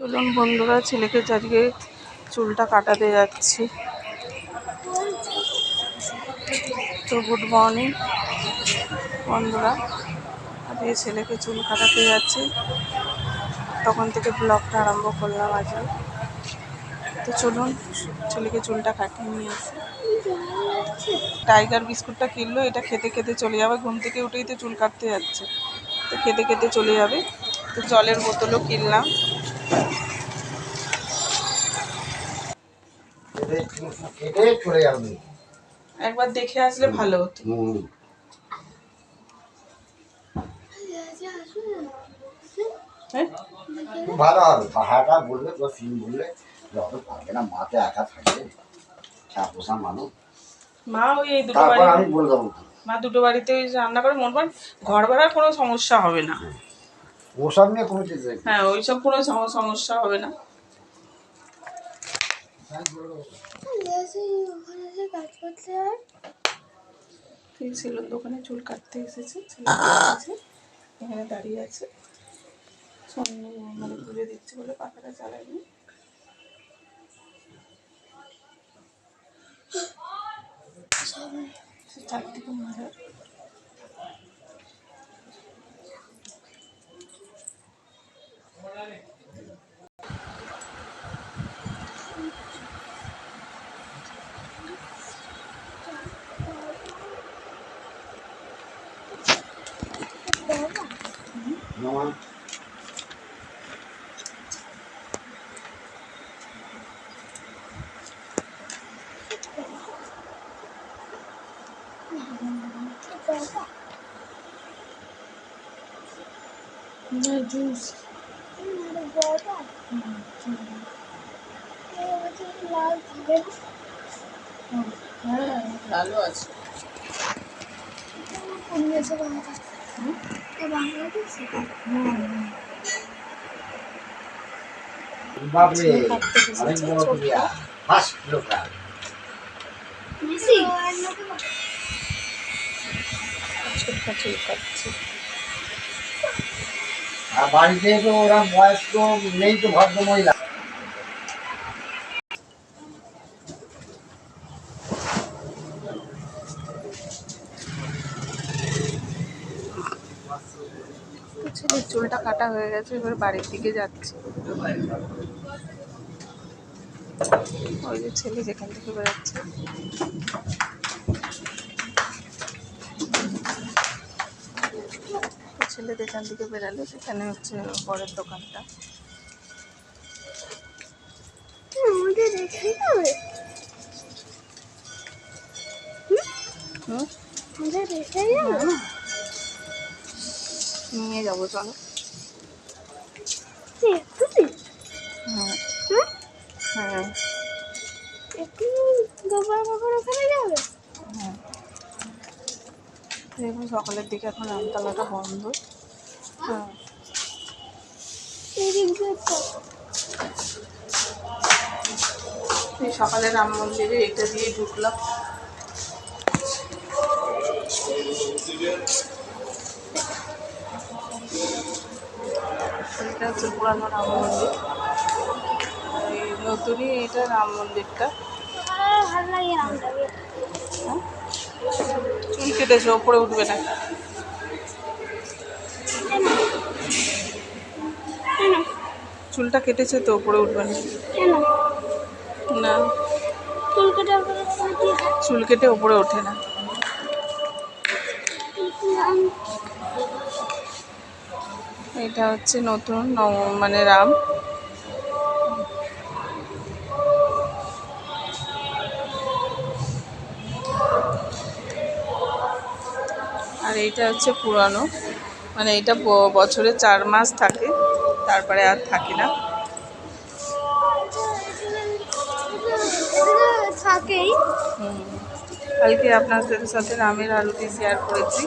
চলুন বন্ধুরা, ছেলেকে আজকে চুলটা কাটাতে যাচ্ছি। তো গুড মর্নিং বন্ধুরা। আজকে ছেলেকে চুল কাটাতে যাচ্ছি। তখন থেকে ব্লগটা আরম্ভ করলাম আজকে। তো চলুন, ছেলেকে চুলটা কাটিয়ে নিয়ে আসি। টাইগার বিস্কুটটা কিনলো, এটা খেতে খেতে চলে যাবে। ঘুম থেকে উঠেই তো চুল কাটতে যাচ্ছে। তো খেতে খেতে চলে যাবে। তো জলের বোতলও কিনলাম। চলে যাবে একবার দেখে আসলে ভালো হতো। হ্যাঁ? খুব ভালো হবে পাহাড়টা বলবে তো সিন বললে যত পারবে না মাতে একা থাকবে। মানুষ। মা ওই এই দুটো তারপর বাড়ি আমি বলে দেবো। মা দুটো বাড়িতে ওই রান্না করে মন ঘর ভাড়ার কোনো সমস্যা হবে না। ওসব নিয়ে কোনো হ্যাঁ ওইসব কোনো সমস্যা হবে না। ঠিক ছিল দোকানে চুল কাটতে এসেছে এখানে দাঁড়িয়ে আছে। সামনে মানে পুজো দিচ্ছে বলে পাখাটা চালায়নি। চারদিকে মারা যেমন না জুস হ্যাঁ ভালো আছে। বাবরে কাটতে এসেছে, অনেক বড় প্রিয়া ফার্স্ট লোকাল। ছোটকা চুল কাটছে আর বাড়িতে তো ওরা বয়স্ক নেই তো ভদ্র মহিলা। ছেলের চুলটা কাটা হয়ে গেছে, এবার বাড়ির দিকে যাচ্ছে। ওই যে ছেলে যেখান থেকে বেরোচ্ছে। ছেলে যেখান থেকে বেরালো সেখানে হচ্ছে বরের দোকানটা। নিয়ে যাব চলো। হ্যাঁ। হ্যাঁ। হ্যাঁ। সকালের দিকে এখন আমতলাটা বন্ধ। সকালে রাম মন্দিরে এটা দিয়ে ঢুকলাম। এটা হচ্ছে পুরানো রাম মন্দির। এই নতুনই এটা রাম মন্দিরটা। হ্যাঁ? চুল কেটেছে ওপরে উঠবে না। চুলটা কেটেছে তো ওপরে উঠবে না। না। চুল কেটে ওপরে ওঠে না। এটা হচ্ছে নতুন মানে রাম। আর এইটা হচ্ছে পুরানো মানে এটা বছরে চার মাস থাকে। তারপরে আর থাকে না। থাকেই। কালকে আপনাদের সাথে রামের আলুটি শেয়ার করেছি।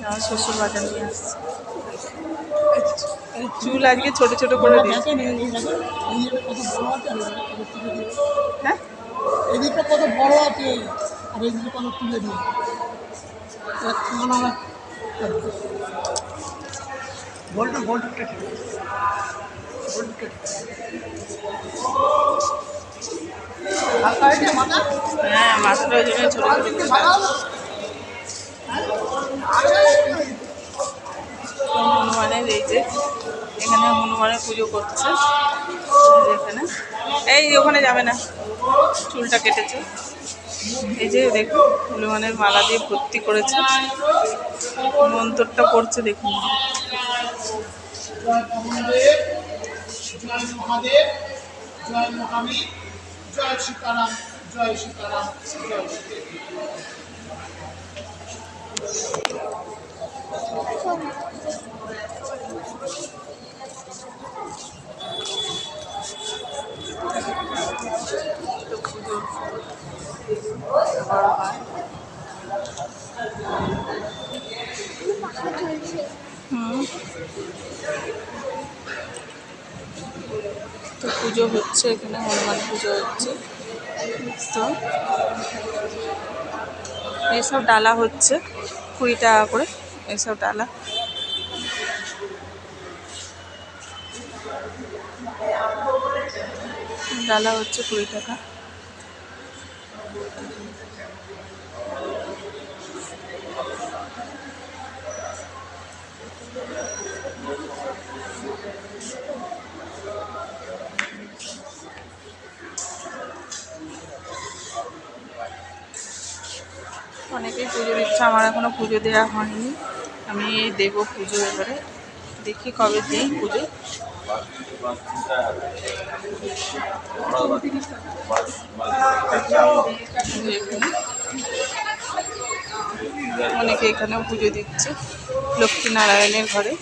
আমার শ্বশুর বাজার নিয়ে আসছে। চুল আজকে ছোট ছোট করে দিয়েছে। হ্যাঁ? এদিকটা কত বড় আছে আর এদিকে কত তুলে দিই হ্যাঁ মাথাটা ওই জন্য ছোটো হনুমানের এই যে এখানে হনুমানের পুজো করছে। এখানে। এই যে ওখানে যাবে না। চুলটা কেটেছে। এই যে দেখুন হনুমানের মালা দিয়ে ভর্তি করেছে। মন্তরটা করছে দেখুন। জয় মহাদেব জয় মহাদেব জয় মহাবীর জয় সীতারাম জয় সীতারাম জয় সীতারাম তো পুজো করা হয় হুম তো পুজো হচ্ছে, এখানে হনুমান পুজো হচ্ছে। তো এইসব ডালা হচ্ছে, কুড়ি টাকা করে এইসব ডালা। ডালা হচ্ছে কুড়ি টাকা। অনেকেই পুজো দিচ্ছে আমার এখনও পুজো দেওয়া হয়নি। আমি দেব পুজো এবারে। দেখি কবে দিই পুজো এখানে। অনেকে এখানেও পুজো দিচ্ছে। লক্ষ্মীনারায়ণের ঘরে।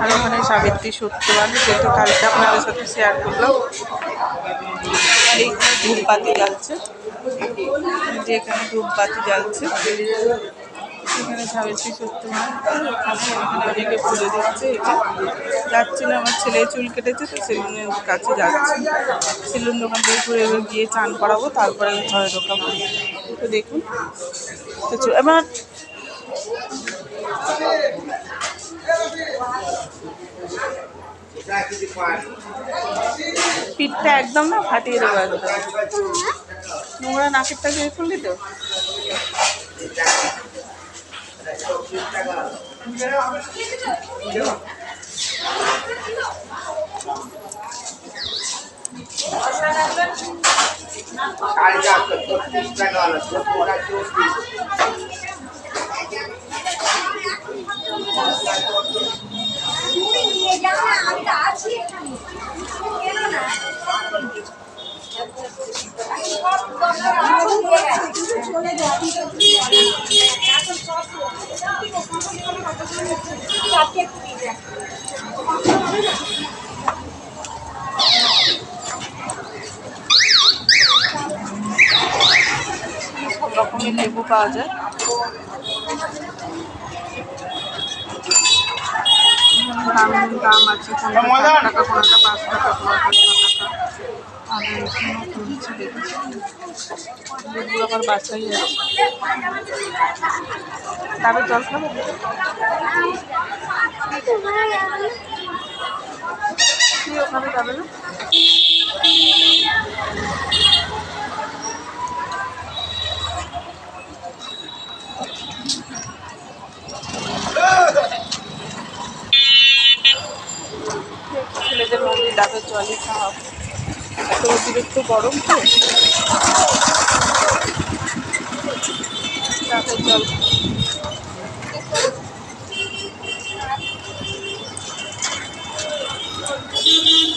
আর ওখানে সাবিত্রী সত্যবান যেহেতু কালকে আপনাদের সাথে শেয়ার করলাম। এইখানে ধূপবাতি জ্বালছে। যে এখানে ধূপবাতি জ্বালছে। এখানে সাবিত্রী সত্যবান। এখানে অনেকে পুজো দিচ্ছে। এটা যাচ্ছি না, আমার ছেলে চুল কেটেছে তো সেলুনের কাছে যাচ্ছি। সেলুন দোকান থেকে ঘুরে গিয়ে চান করাবো, তারপরে ঘরে ঢোকাবো। তো দেখুন। তো এবার পিঠটা একদম না ফাটিয়ে দেবো একদম। নোংরা নাকেরটা দিয়ে খুললি তো? নিয়ে যাও না আমি তো আছি এখানে কেন না এখন সব চারটে কুড়ি দেখ সব রকমের লেবু পাওয়া যায়। দাম দাম আছে কোনটা টাকা কোনটা পাঁচ টাকা কোনটা ছ টাকা। আর এখানেও তুলছে দেখেছি। লেবু আবার বাছাই আছে। তবে জল খাবে? কি ওখানে যাবে না ছেলেদের মন্দির ডাবের জলই খাওয়া এত অতিরিক্ত গরম তো। ডাবের জল।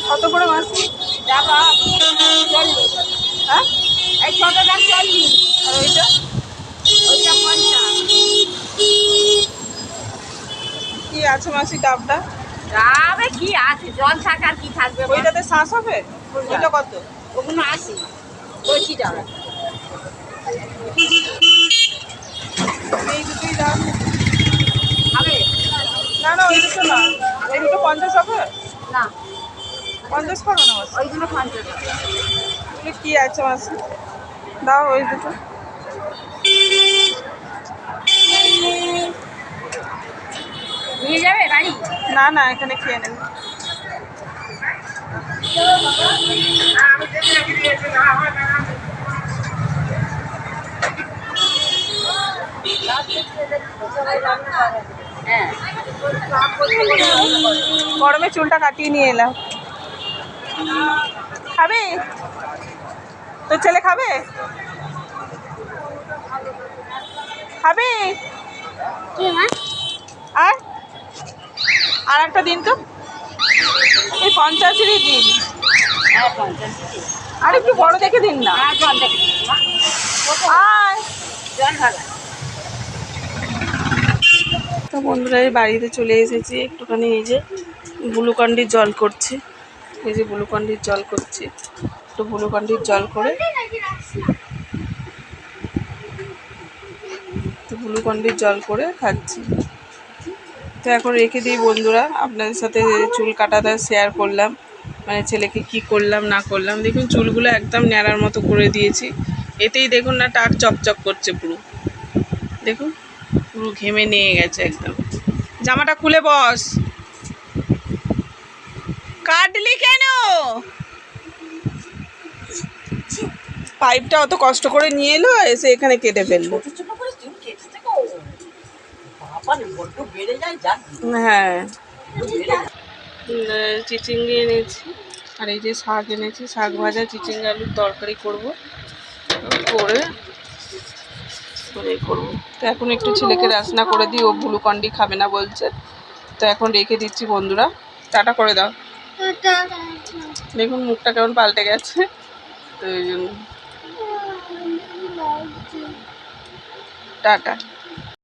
কত করে মাছ চল্লিশ হ্যাঁ? এই চল্লিশ আর ওইটা? কি আছে মাসি ডাবটা? যাবে কি আছে? জল থাকার কি থাকবে? ওইটাতে শ্বাস হবে? ওইটা কত? ওগুলো আসি কচি ডাল এই দুটোই দাম হবে না না ওই দুটো না ওই দুটো পঞ্চাশ হবে? না। পঞ্চাশ করো না মাসি। ওইগুলো পঞ্চাশ এগুলো কি আছে মাসি? দাও ওই দুটো। নিয়ে যাবে বাড়ি? না না এখানে খেয়ে নেবে। হ্যাঁ। গরমে চুলটা কাটিয়ে নিয়ে এলাম। খাবে? তোর ছেলে খাবে? খাবে? আর একটা দিন তো। এই পঞ্চাশেরই দিন। আর একটু বড় দেখে দিন না। হ্যাঁ তো বন্ধুরা এই বাড়িতে চলে এসেছি একটুখানি এই যে ব্লুকন্ডির জল করছি। এই যে ব্লুকন্ডির জল করছি। একটু ব্লুকন্ডির জল করে। তো গ্লুকন্ডির জল করে খাচ্ছি। তো এখন রেখে দিই বন্ধুরা। আপনাদের সাথে চুল কাটাটা শেয়ার করলাম। মানে ছেলেকে কি করলাম, না করলাম। দেখুন, চুলগুলো একদম ন্যাড়ার মতো করে দিয়েছি। এতেই দেখুন না, টাক চকচক করছে পুরো। দেখুন, পুরো ঘেমে নিয়ে গেছে একদম। জামাটা খুলে বস। কাটলি কেন? পাইপটা অত কষ্ট করে নিয়ে এলো, এসে এখানে কেটে ফেলল। হ্যাঁ। চিচিঙ্গি এনেছি আর এই যে শাক এনেছি শাক ভাজা চিচিঙ্গি আলুর তরকারি করব। করে করে করব। তো এখন একটু ছেলেকে রাসনা করে দিই ও গ্লুকন্ডি খাবে না বলছে। তো এখন রেখে দিচ্ছি বন্ধুরা। টাটা করে দাও। দেখুন মুখটা কেমন পাল্টে গেছে। তো ওই জন্য। টাটা।